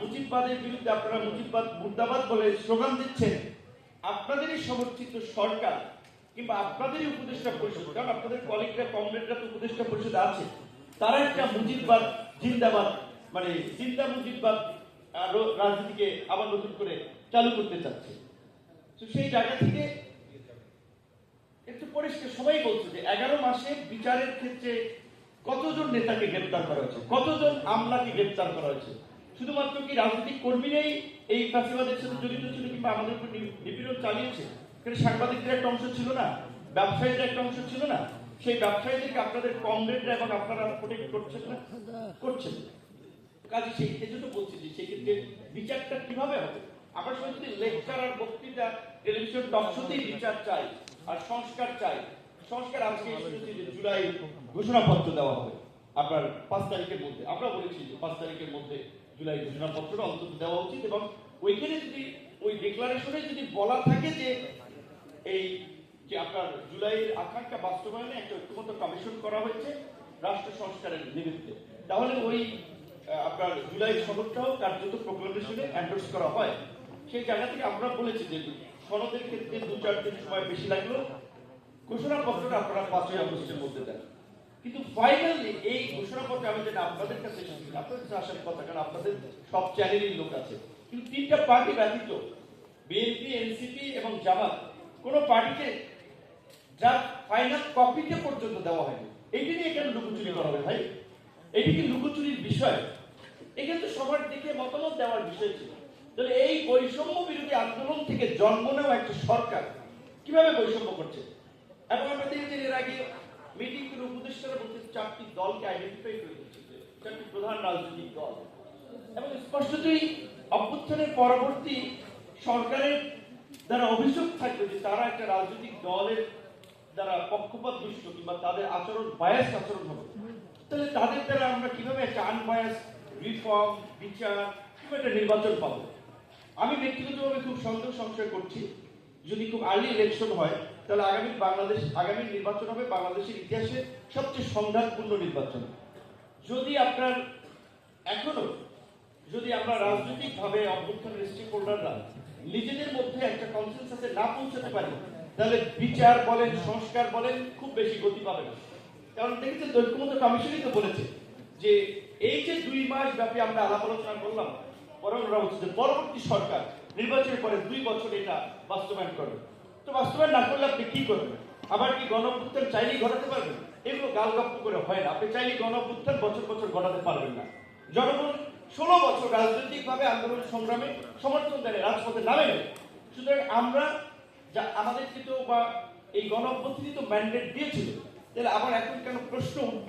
মুজিববাদের বিরুদ্ধে আপনারা মুজিববাদ, মুর্দাবাদ বলে স্লোগান দিচ্ছেন, আপনাদেরই সমর্থিত সরকার কিংবা আপনাদেরই উপদেষ্টা পরিষদ, কারণ আপনাদের কলিগরা কমরেডরা তো উপদেষ্টা আছে, তারা একটা মুজিববাদ, জিন্দাবাদ মানে মুজিববাদ রাজনীতিকে আবার নতুন করে চালু করতে চাচ্ছে। সেই জায়গা থেকে একটু পরিষ্কার সবাই বলছে যে এগারো মাসে বিচারের ক্ষেত্রে কতজন নেতাকে গ্রেপ্তার করা হয়েছে? কতজন আমলাকে গ্রেপ্তার করা হয়েছে? শুধুমাত্র কি রাজনৈতিক কর্মীরাই এই ফাঁসিবাদের সাথে জড়িত ছিল কিংবা আমাদের উপর নিপীড়ন চালিয়েছে? এখানে সাংবাদিকদের একটা অংশ ছিল না, ব্যবসায়ীদের একটা অংশ ছিল না। সেই ব্যবসায়ীদেরকে আপনাদের কমরেডরা এবং আপনারা প্রোটেক্ট করছেন না? করছেন কাজে সেই এজন্য বলছি যে সেই ক্ষেত্রে বিচারটা কীভাবে হবে? আমরা সবাই যদি লেকচার আর বক্তৃতা টেলিভিশন টক শোতেই বিচার চাই আর সংস্কার চাই। সংস্কার আজকে জুলাই ঘোষণাপত্র দেওয়া হবে আপনার পাঁচ তারিখের মধ্যে। আমরা বলেছি যে পাঁচ তারিখের মধ্যে জুলাই ঘোষণাপত্রটা অন্তত দেওয়া উচিত এবং ওইখানে যদি, ওই ডিক্লারেশনে যদি বলা থাকে যে এই যে আপনার জুলাইয়ের আকাঙ্ক্ষা বাস্তবায়নে একটা ঐক্যমত কমিশন করা হয়েছে রাষ্ট্র সংস্কারের নিমিত্তে, তাহলে ওই আপনার জুলাই সনদটাও কার্যত প্রোক্লামেশনে অ্যান্ডোর্স করা হয়। সেই জায়গা থেকে আমরা বলেছি যে সনদের ক্ষেত্রে দু চার দিন সময় বেশি লাগল ঘোষণাপত্রটা আপনারা পাঁচই আগস্টের মধ্যে দেন। কিন্তু ফাইনালি এই ঘোষণাপত্র আমি যেটা আপনাদের কাছে এসেছি আপনাদের কাছে আসার কথা, কারণ আপনাদের সব চ্যানেলের লোক আছে। কিন্তু তিনটা পার্টি ব্যতীত বিএনপি এনসিপি এবং জামাত, কোনো পার্টিকে যার ফাইনাল কপিতে পর্যন্ত দেওয়া হয়নি। এইটা নিয়ে কেন লুকোচুরি করা হবে ভাই? এটি কি লুকোচুরির বিষয়? এখানে তো সবার দিকে মতামত দেওয়ার বিষয় ছিল। তাহলে এই বৈষম্য বিরোধী আন্দোলন থেকে জন্ম নেওয়া একটা সরকার কীভাবে বৈষম্য করছে? এবং আমরা দেখেছি এর আগে উপদেষ্টারা বলছে চারটি দলকে আইডেন্টিফাই করে দিচ্ছে চারটি প্রধান রাজনৈতিক দল। এবং স্পষ্টতই অভ্যুত্থানের পরবর্তী সরকারের দ্বারা অভিযোগ থাকবে যে তারা একটা রাজনৈতিক দলের দ্বারা পক্ষপাত দুষ্ট কিংবা তাদের আচরণ বায়াস আচরণ হবে। তাহলে তাদের দ্বারা আমরা কীভাবে একটা আনবায়াস রিফর্ম বিচার কিংবা একটা নির্বাচন পাবো? আমি ব্যক্তিগতভাবে খুব সন্দেহ সংশয় করছি। যদি খুব আর্লি ইলেকশন হয় তাহলে আগামী বাংলাদেশ, আগামী নির্বাচন হবে বাংলাদেশের ইতিহাসে সবচেয়ে সংঘাতপূর্ণ নির্বাচন। যদি আপনার এখনও, যদি আমরা রাজনৈতিক ভাবে অভ্যুত্থানের স্টেক হোল্ডাররা নিজেদের মধ্যে একটা কনসেন্সাসে না পৌঁছাতে পারি, তাহলে বিচার বলেন, সংস্কার বলেন, খুব বেশি গতি পাবে না কারণ দেখেছেন ঐক্যমত কমিশনই তো বলেছে যে এই যে দুই মাস ব্যাপী আমরা আলাপ আলোচনা করলাম পরবর্তী সরকার নির্বাচনের পরে দুই বছর এটা বাস্তবায়ন করবে। তো বাস্তবায়ন না করলে আপনি কি করবেন? আবার কি গণঅভ্যুত্থান চাইলেই ঘটাতে পারবেন? এগুলো গালগপ্প করে হয় না। আপনি চাইলেই গণঅভ্যুত্থান বছর বছর ঘটাতে পারবেন না। জনগণ ষোলো বছর রাজনৈতিকভাবে আন্দোলন সংগ্রামে সমর্থন দেয় রাজপথে নামে নেই সুতরাং আমরা যা আমাদের কিন্তু বা এই গণ অভ্যুত্থানই তো ম্যান্ডেট দিয়েছিল। তাহলে আবার এখন কেন প্রশ্ন উঠবে?